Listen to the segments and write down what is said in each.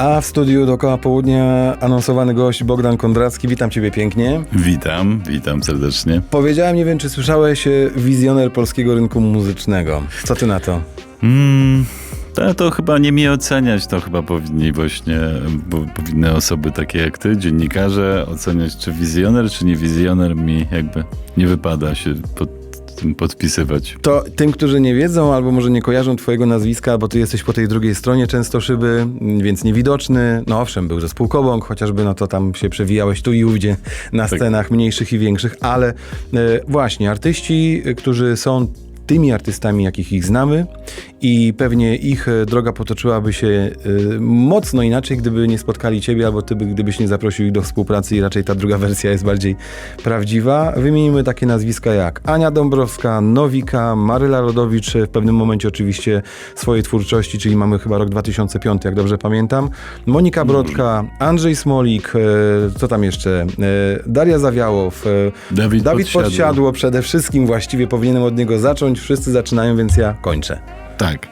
A w studiu dookoła południa anonsowany gość Bogdan Kondracki. Witam ciebie pięknie. Witam, witam serdecznie. Powiedziałem, nie wiem czy słyszałeś, e, wizjoner polskiego rynku muzycznego. Co ty na to? Mm, to, to chyba nie mi oceniać, to chyba powinni właśnie, bo, powinny osoby takie jak ty, dziennikarze, oceniać czy wizjoner, czy nie wizjoner mi jakby nie wypada się pod tym podpisywać. To tym, którzy nie wiedzą albo może nie kojarzą twojego nazwiska, bo ty jesteś po tej drugiej stronie często szyby, więc niewidoczny. No owszem, był zespół Kobąk, chociażby no to tam się przewijałeś tu i ówdzie na Tak. scenach mniejszych i większych, ale e, właśnie artyści, którzy są tymi artystami, jakich ich znamy i pewnie ich e, droga potoczyłaby się e, mocno inaczej, gdyby nie spotkali ciebie albo ty, by- gdybyś nie zaprosił ich do współpracy i raczej ta druga wersja jest bardziej prawdziwa. Wymienimy takie nazwiska jak Ania Dąbrowska, Nowika, Maryla Rodowicz, w pewnym momencie oczywiście swojej twórczości, czyli mamy chyba rok 2005, jak dobrze pamiętam, Monika Brodka, Andrzej Smolik, e, co tam jeszcze, Daria Zawiałow, Dawid Dawid Podsiadło. Podsiadło przede wszystkim właściwie powinienem od niego zacząć. Wszyscy zaczynają, więc ja kończę. Tak.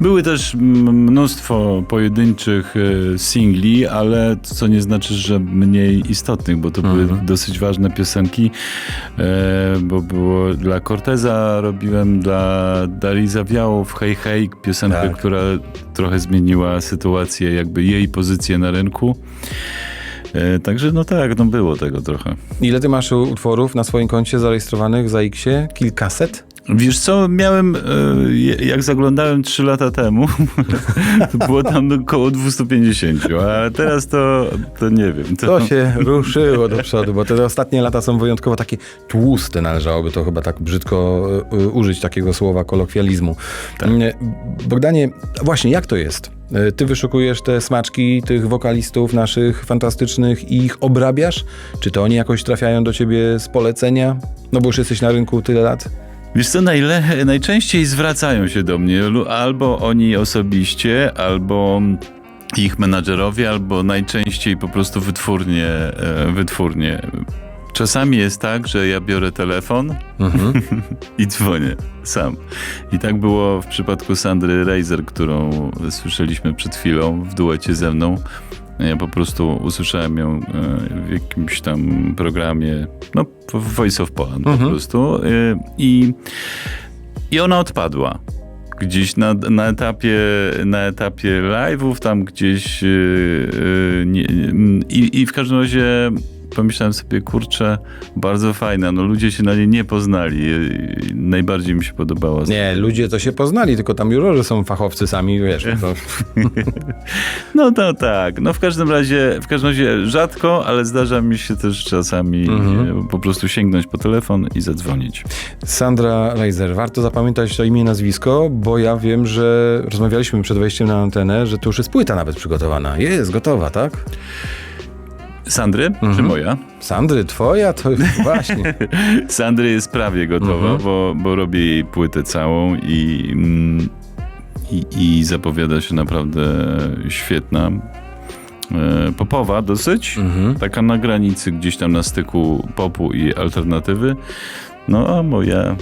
Były też mnóstwo pojedynczych e, singli, ale to co nie znaczy, że mniej istotnych, bo to były dosyć ważne piosenki, e, bo było dla Corteza robiłem, dla Darii Zawiałów, Hej Hej, piosenkę, Tak. która trochę zmieniła sytuację, jakby jej pozycję na rynku. E, Także no tak, no było tego trochę. Ile ty masz utworów na swoim koncie zarejestrowanych w ZAX-ie? Kilkaset? Wiesz co, miałem, e, jak zaglądałem 3 lata temu, to było tam około 250, a teraz to, to nie wiem. To się ruszyło do przodu, bo te ostatnie lata są wyjątkowo takie tłuste, należałoby to chyba tak brzydko y, y, użyć takiego słowa kolokwializmu. Y, Bogdanie, właśnie jak to jest? Ty wyszukujesz te smaczki tych wokalistów naszych fantastycznych i ich obrabiasz? Czy to oni jakoś trafiają do ciebie z polecenia? No bo już jesteś na rynku tyle lat. Wiesz co, najle, najczęściej zwracają się do mnie albo oni osobiście, albo ich menadżerowie, albo najczęściej po prostu wytwórnie, e, wytwórnie. Czasami jest tak, że ja biorę telefon i dzwonię sam. I tak było w przypadku Sandry Reiser, którą słyszeliśmy przed chwilą w duecie ze mną. Ja po prostu usłyszałem ją e, w jakimś tam programie, no w Voice of Poland po prostu. e, I, I ona odpadła. Gdzieś na, na, etapie, na etapie live'ów, tam gdzieś. e, nie, nie, i, I w każdym razie pomyślałem sobie, kurczę, bardzo fajna. No ludzie się na niej nie poznali. Najbardziej mi się podobała. Nie, ludzie to się poznali, tylko tam jurorzy są fachowcy sami, wiesz. To... No to tak. No w każdym razie, w każdym razie rzadko, ale zdarza mi się też czasami e, po prostu sięgnąć po telefon i zadzwonić. Sandra Reiser. Warto zapamiętać to imię i nazwisko, bo ja wiem, że rozmawialiśmy przed wejściem na antenę, że tu już jest płyta nawet przygotowana. Jest, gotowa, tak? Sandry, Mhm. czy moja? Sandry, twoja? To właśnie. Sandry jest prawie gotowa, Mhm. bo, bo robię jej płytę całą i, mm, i, i zapowiada się naprawdę świetna. e, Popowa dosyć, Mhm. taka na granicy gdzieś tam na styku popu i alternatywy. No a moja,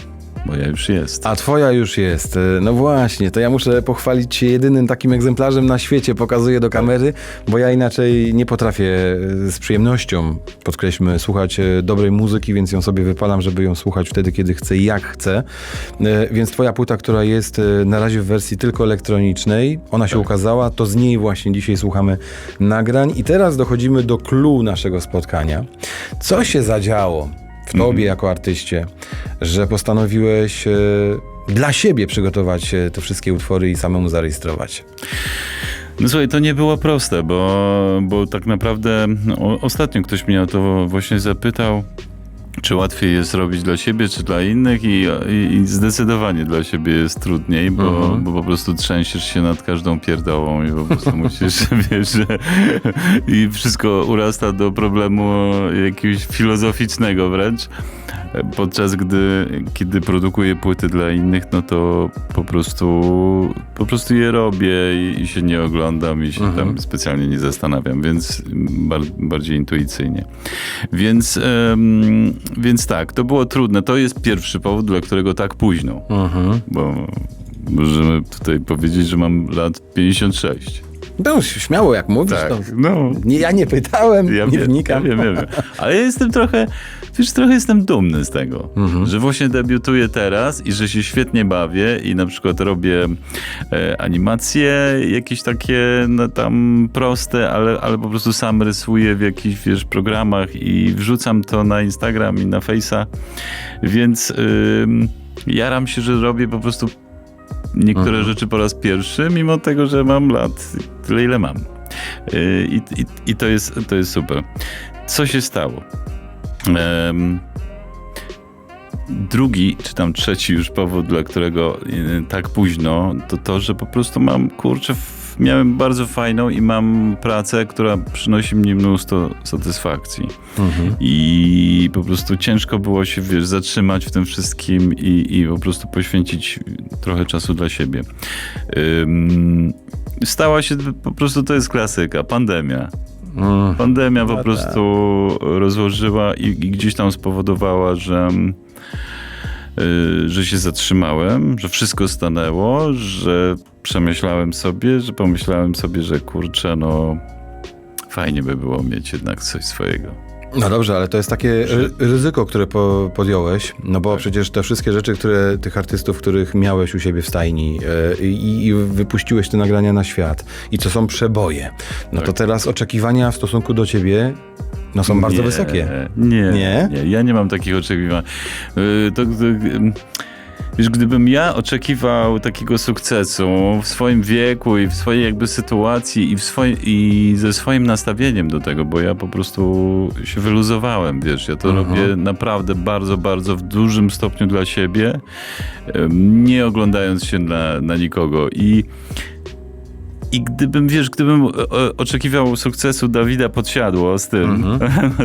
moja już jest. A twoja już jest. No właśnie, to ja muszę pochwalić się jedynym takim egzemplarzem na świecie, pokazuję do kamery, bo ja inaczej nie potrafię e, z przyjemnością, podkreślmy, słuchać e, dobrej muzyki, więc ją sobie wypalam, żeby ją słuchać wtedy, kiedy chcę jak chcę. E, Więc twoja płyta, która jest e, na razie w wersji tylko elektronicznej, ona się ukazała, to z niej właśnie dzisiaj słuchamy nagrań i teraz dochodzimy do clue naszego spotkania. Co się zadziało w tobie jako artyście, że postanowiłeś e, dla siebie przygotować e, te wszystkie utwory i samemu zarejestrować? No słuchaj, to nie było proste, bo, bo tak naprawdę no, ostatnio ktoś mnie o to właśnie zapytał, czy łatwiej jest robić dla siebie, czy dla innych i, i, i zdecydowanie dla siebie jest trudniej, bo, bo po prostu trzęsiesz się nad każdą pierdołą i po prostu musisz, wiesz, że i wszystko urasta do problemu jakiegoś filozoficznego wręcz. Podczas gdy, kiedy produkuję płyty dla innych, no to po prostu, po prostu je robię i, i się nie oglądam i się tam specjalnie nie zastanawiam, więc bar, bardziej intuicyjnie. Więc, em, więc tak, to było trudne. To jest pierwszy powód, dla którego tak późno, Mhm. bo możemy tutaj powiedzieć, że mam lat 56. No, śmiało jak mówisz. Tak, to... no. Nie, ja nie pytałem, Ja nie wiem, wnikam. Ja wiem, ja wiem. Ale ja jestem trochę, wiesz, trochę jestem dumny z tego, Mhm. że właśnie debiutuję teraz i że się świetnie bawię i na przykład robię e, animacje jakieś takie no, tam proste, ale, ale po prostu sam rysuję w jakichś, wiesz, programach i wrzucam to na Instagram i na Face'a, więc ym, jaram się, że robię po prostu niektóre Mhm. rzeczy po raz pierwszy, mimo tego, że mam lat tyle, ile mam. Yy, I, i, i to, jest, to jest super. Co się stało? Em, drugi, czy tam trzeci już powód, dla którego yy, tak późno, to to, że po prostu mam, kurczę, miałem bardzo fajną i mam pracę, która przynosi mi mnóstwo satysfakcji. Mhm. I po prostu ciężko było się, wiesz, zatrzymać w tym wszystkim i, i po prostu poświęcić trochę czasu dla siebie. Ym, stała się, po prostu to jest klasyka, pandemia. Mm. Pandemia po No prostu rozłożyła i, i gdzieś tam spowodowała, że, y, że się zatrzymałem, że wszystko stanęło, że przemyślałem sobie, że pomyślałem sobie, że kurczę, no fajnie by było mieć jednak coś swojego. No dobrze, ale to jest takie ry- ryzyko, które po, podjąłeś, no bo przecież te wszystkie rzeczy, które tych artystów, których miałeś u siebie w stajni e, i, i wypuściłeś te nagrania na świat i to są przeboje, no to Tak. teraz oczekiwania w stosunku do ciebie no są bardzo Nie, wysokie. Nie, Nie? nie, ja nie mam takich oczekiwań. Y, To, to, wiesz, gdybym ja oczekiwał takiego sukcesu w swoim wieku i w swojej jakby sytuacji i, w i ze swoim nastawieniem do tego, bo ja po prostu się wyluzowałem, wiesz, ja to Mhm. robię naprawdę bardzo, bardzo w dużym stopniu dla siebie, nie oglądając się na, na nikogo i i gdybym, wiesz, gdybym o, o, oczekiwał sukcesu Dawida Podsiadło z tym, Mhm.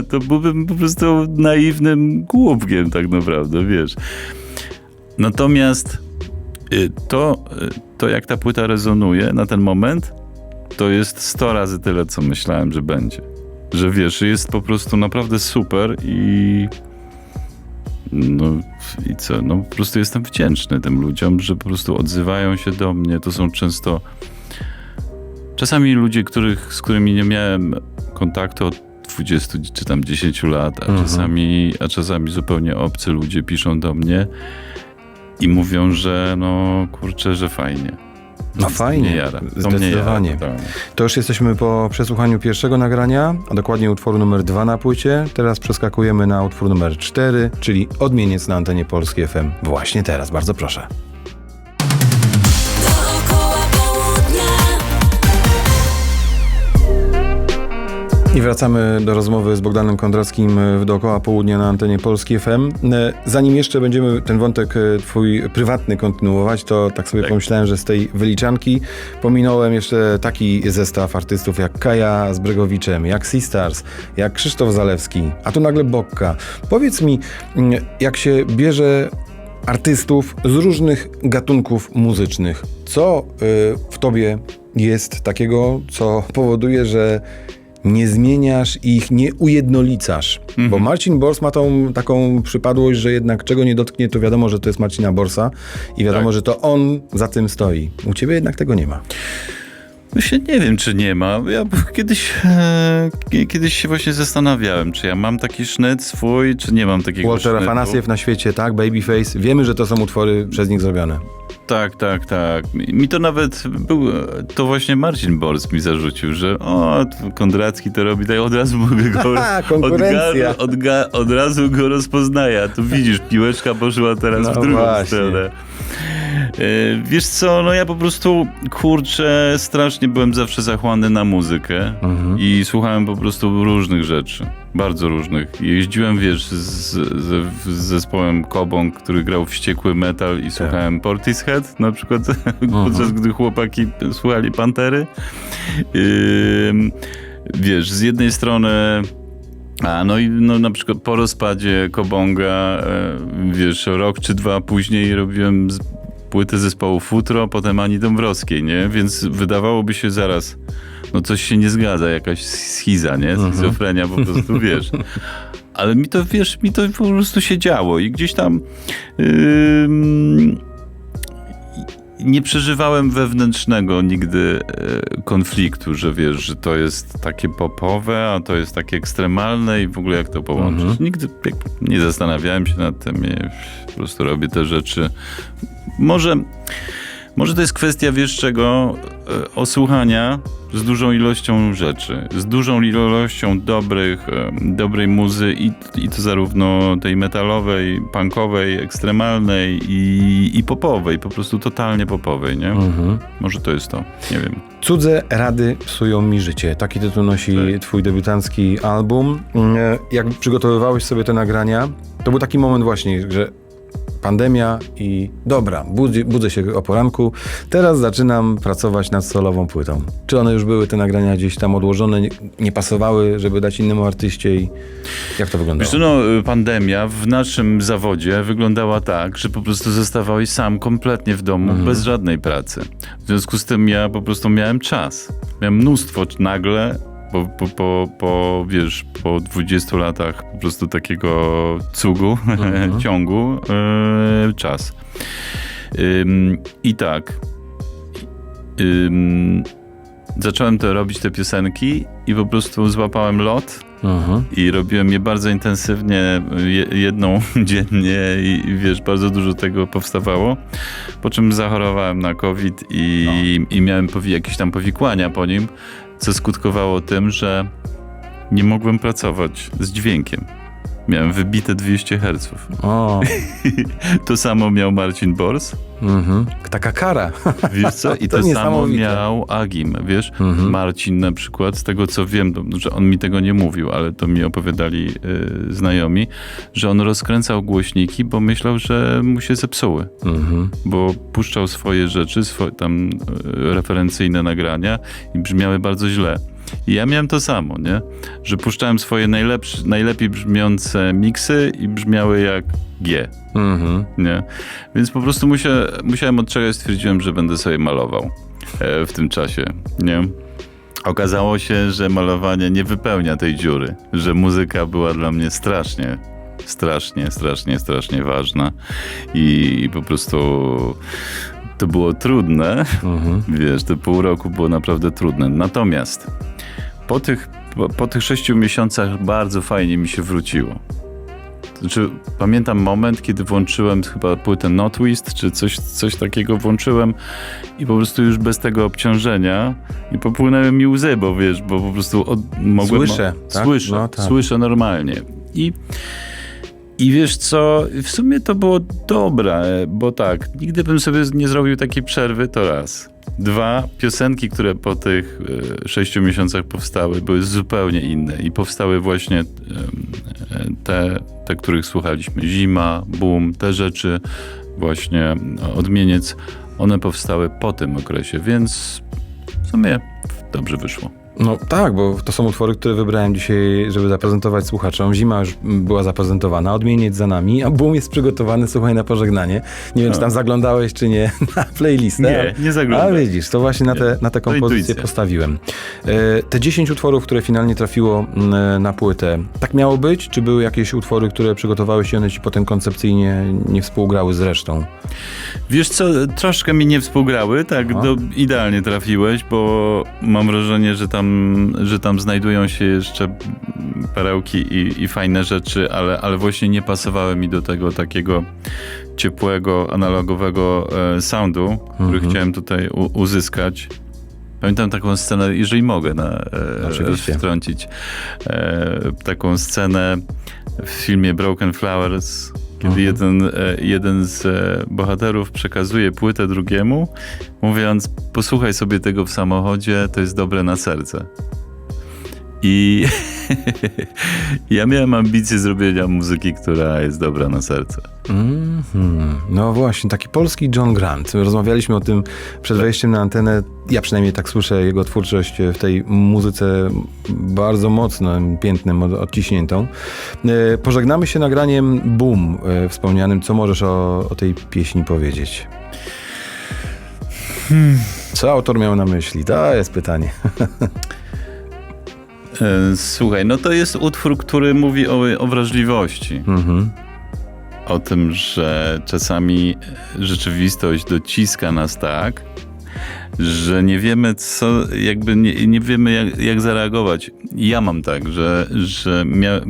to byłbym po prostu naiwnym głupkiem tak naprawdę, wiesz. Natomiast y, to, y, to jak ta płyta rezonuje na ten moment, to jest 100 razy tyle, co myślałem, że będzie. Że wiesz, jest po prostu naprawdę super i no i co, no po prostu jestem wdzięczny tym ludziom, że po prostu odzywają się do mnie. To są często czasami ludzie, których, z którymi nie miałem kontaktu od 20 czy tam 10 lat, a, Mhm. czasami, a czasami zupełnie obcy ludzie piszą do mnie i mówią, że no kurczę, że fajnie. No fajnie, jara. Zdecydowanie. Jara, totalnie. To już jesteśmy po przesłuchaniu pierwszego nagrania, a dokładnie utworu numer dwa na płycie. Teraz przeskakujemy na utwór numer cztery, czyli Odmieniec na antenie Polskiej FM. Właśnie teraz, bardzo proszę. I wracamy do rozmowy z Bogdanem Kondrackim w Dookoła Południa na antenie Polskiej FM. E, Zanim jeszcze będziemy ten wątek e, twój prywatny kontynuować, to tak sobie Tak. pomyślałem, że z tej wyliczanki pominąłem jeszcze taki zestaw artystów jak Kaja z Bregowiczem, jak Sistars, jak Krzysztof Zalewski, a tu nagle Bokka. Powiedz mi, jak się bierze artystów z różnych gatunków muzycznych. Co w tobie jest takiego, co powoduje, że nie zmieniasz ich, nie ujednolicasz? Bo Marcin Bors ma tą taką przypadłość, że jednak czego nie dotknie, to wiadomo, że to jest Marcina Borsa i wiadomo, Tak. że to on za tym stoi. U ciebie jednak tego nie ma. Właśnie nie wiem, czy nie ma. Ja kiedyś, e, kie- kiedyś się właśnie zastanawiałem, czy ja mam taki sznyt swój, czy nie mam takiego Walter. Afanasiew na świecie, tak? Babyface. Wiemy, że to są utwory przez nich zrobione. Tak, tak, tak. Mi to nawet był, to właśnie Marcin Borsk mi zarzucił, że o, Kondracki to robi, tak od razu mogę go, konkurencja. Odga, odga, od razu go rozpoznaję, a tu widzisz, piłeczka poszła teraz No w drugą właśnie. stronę. E, Wiesz co, no ja po prostu, kurczę, strasznie byłem zawsze zachłanny na muzykę Mhm. i słuchałem po prostu różnych rzeczy, bardzo różnych. Jeździłem, wiesz, z, z, z zespołem Kobong, który grał wściekły metal Tak. i słuchałem Portishead na przykład, podczas gdy chłopaki słuchali Pantery. Ym, wiesz, z jednej strony a no i no, na przykład po rozpadzie Kobonga, e, wiesz, rok czy dwa później robiłem z, płytę zespołu Futro, potem Ani Dąbrowskiej, nie? Więc wydawałoby się zaraz, no coś się nie zgadza, jakaś schiza, nie? Schizofrenia po prostu, wiesz. Ale mi to, wiesz, mi to po prostu się działo i gdzieś tam i- nie przeżywałem wewnętrznego nigdy e, konfliktu, że wiesz, że to jest takie popowe, a to jest takie ekstremalne i w ogóle jak to połączyć. Mhm. Nigdy nie zastanawiałem się nad tym i po prostu robię te rzeczy. Może, może to jest kwestia, wiesz czego, e, osłuchania z dużą ilością rzeczy, z dużą ilością dobrych, e, dobrej muzy i, i to zarówno tej metalowej, punkowej, ekstremalnej i, i popowej, po prostu totalnie popowej, nie? Mhm. Może to jest to, nie wiem. Cudze rady psują mi życie. Taki tytuł nosi Tak. twój debiutancki album. Mm, Jak przygotowywałeś sobie te nagrania, to był taki moment właśnie, że pandemia i dobra, budzę, budzę się o poranku, teraz zaczynam pracować nad solową płytą. Czy one już były, te nagrania gdzieś tam odłożone, nie, nie pasowały, żeby dać innemu artyście i jak to wyglądało? Wiesz, no, pandemia w naszym zawodzie wyglądała tak, że po prostu zostawałeś sam kompletnie w domu, bez żadnej pracy. W związku z tym ja po prostu miałem czas. Miałem mnóstwo nagle, po, po, po, po wiesz, po 20 latach po prostu takiego cugu, ciągu, yy, czas. Ym, I tak. Ym, zacząłem to robić, te piosenki i po prostu złapałem lot Mhm. i robiłem je bardzo intensywnie, je, jedną dziennie i, i wiesz, bardzo dużo tego powstawało. Po czym zachorowałem na COVID i, i miałem powi- jakieś tam powikłania po nim, co skutkowało tym, że nie mogłem pracować z dźwiękiem. Miałem wybite 200 Hz. O, To samo miał Marcin Bors, mhm. taka kara. wiesz co? I To to, samo miał Agim, wiesz? Mhm. Marcin na przykład, z tego co wiem, to, że on mi tego nie mówił, ale to mi opowiadali y, znajomi, że on rozkręcał głośniki, bo myślał, że mu się zepsuły. Mhm. Bo puszczał swoje rzeczy, swo, tam y, referencyjne nagrania i brzmiały bardzo źle. I ja miałem to samo, nie? Że puszczałem swoje najlepsze, najlepiej brzmiące miksy i brzmiały jak G Mhm. nie? Więc po prostu musia, musiałem od czegoś stwierdziłem, że będę sobie malował e, w tym czasie, nie? Okazało się, że malowanie nie wypełnia tej dziury, że muzyka była dla mnie strasznie, strasznie, strasznie, strasznie ważna i, i po prostu to było trudne, Mhm. wiesz, te pół roku było naprawdę trudne. Natomiast po tych, po, po tych sześciu miesiącach bardzo fajnie mi się wróciło. Znaczy, pamiętam moment, kiedy włączyłem chyba płytę No Twist, czy coś, coś takiego włączyłem i po prostu już bez tego obciążenia i popłynęły mi łzy, bo wiesz, bo po prostu od, mogłem... Słyszę, tak? Słyszę, No tak. słyszę normalnie. I, I wiesz co, w sumie to było dobre, bo tak, nigdy bym sobie nie zrobił takiej przerwy, to raz. Dwa, piosenki, które po tych e, sześciu miesiącach powstały, były zupełnie inne i powstały właśnie te, te, których słuchaliśmy. Zima, Boom, te rzeczy, właśnie Odmieniec, one powstały po tym okresie, więc w sumie dobrze wyszło. No tak, bo to są utwory, które wybrałem dzisiaj, żeby zaprezentować słuchaczom. Zima już była zaprezentowana, odmieniec za nami, a boom jest przygotowany, słuchaj, na pożegnanie. Nie wiem, czy tam zaglądałeś, czy nie, na playlistę. Nie, ale- nie zaglądam. A widzisz, to właśnie na te, na te To kompozycje intuicja. postawiłem. E, te 10 utworów, które finalnie trafiło mm, na płytę, tak miało być? Czy były jakieś utwory, które przygotowałeś i one ci potem koncepcyjnie nie współgrały z resztą? Wiesz co, troszkę mi nie współgrały, tak do, idealnie trafiłeś, bo mam wrażenie, że tam, że tam znajdują się jeszcze perełki i, i fajne rzeczy, ale, ale właśnie nie pasowały mi do tego takiego ciepłego, analogowego e, soundu, który Mhm. chciałem tutaj u, uzyskać. Pamiętam taką scenę, jeżeli mogę na, e, Oczywiście. wtrącić, e, taką scenę w filmie Broken Flowers, kiedy Mhm. jeden, e, jeden z e, bohaterów przekazuje płytę drugiemu, mówiąc: Posłuchaj sobie tego w samochodzie, to jest dobre na serce. I ja miałem ambicje zrobienia muzyki, która jest dobra na serce. Mhm. No właśnie, taki polski John Grant. Rozmawialiśmy o tym przed wejściem na antenę. Ja przynajmniej tak słyszę jego twórczość w tej muzyce bardzo mocnym piętnem od- odciśniętą. E, Pożegnamy się nagraniem Boom e, wspomnianym. Co możesz o, o tej pieśni powiedzieć? Co autor miał na myśli? To jest pytanie. E, Słuchaj, no to jest utwór, który mówi o, o wrażliwości. Mhm. o tym, że czasami rzeczywistość dociska nas tak, że nie wiemy co, jakby nie, nie wiemy jak, jak zareagować. Ja mam tak, że, że, mia,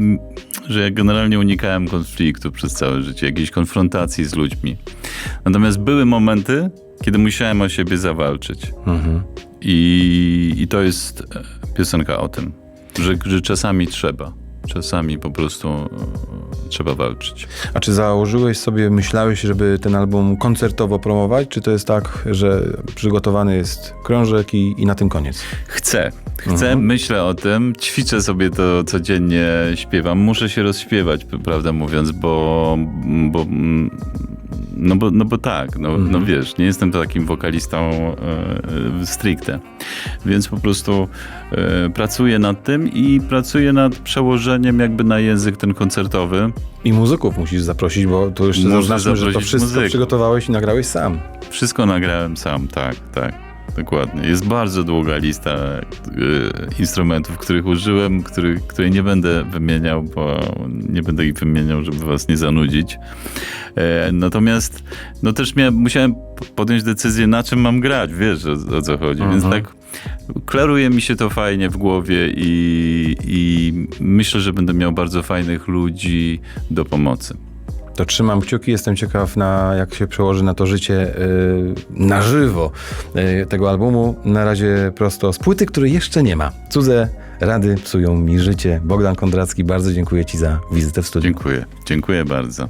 że ja generalnie unikałem konfliktu przez całe życie, jakiejś konfrontacji z ludźmi. Natomiast były momenty, kiedy musiałem o siebie zawalczyć. Mhm. I, I to jest piosenka o tym, że, że czasami trzeba. Czasami po prostu e, trzeba walczyć. A czy założyłeś sobie, myślałeś, żeby ten album koncertowo promować, czy to jest tak, że przygotowany jest krążek i, i na tym koniec? Chcę. Chcę, myślę o tym, ćwiczę sobie to codziennie, śpiewam. Muszę się rozśpiewać, prawdę mówiąc, bo, bo, mm, no bo, no bo tak, no, no wiesz, nie jestem takim wokalistą e, e, stricte. Więc po prostu e, pracuję nad tym i pracuję nad przełożeniem jakby na język ten koncertowy. I muzyków musisz zaprosić, bo to jeszcze zaznaczmy, że to wszystko muzyków. przygotowałeś i nagrałeś sam. Wszystko nagrałem sam, tak, tak. Dokładnie. Jest bardzo długa lista e, instrumentów, których użyłem, których, której nie będę wymieniał, bo nie będę ich wymieniał, żeby was nie zanudzić. E, natomiast no też miałem, musiałem podjąć decyzję, na czym mam grać, wiesz o, o co chodzi. Więc tak klaruje mi się to fajnie w głowie i, i myślę, że będę miał bardzo fajnych ludzi do pomocy. To trzymam kciuki, jestem ciekaw, na, jak się przełoży na to życie yy, na żywo yy, tego albumu. Na razie prosto z płyty, której jeszcze nie ma. Cudze rady psują mi życie. Bogdan Kondracki, bardzo dziękuję Ci za wizytę w studiu. Dziękuję. Dziękuję bardzo.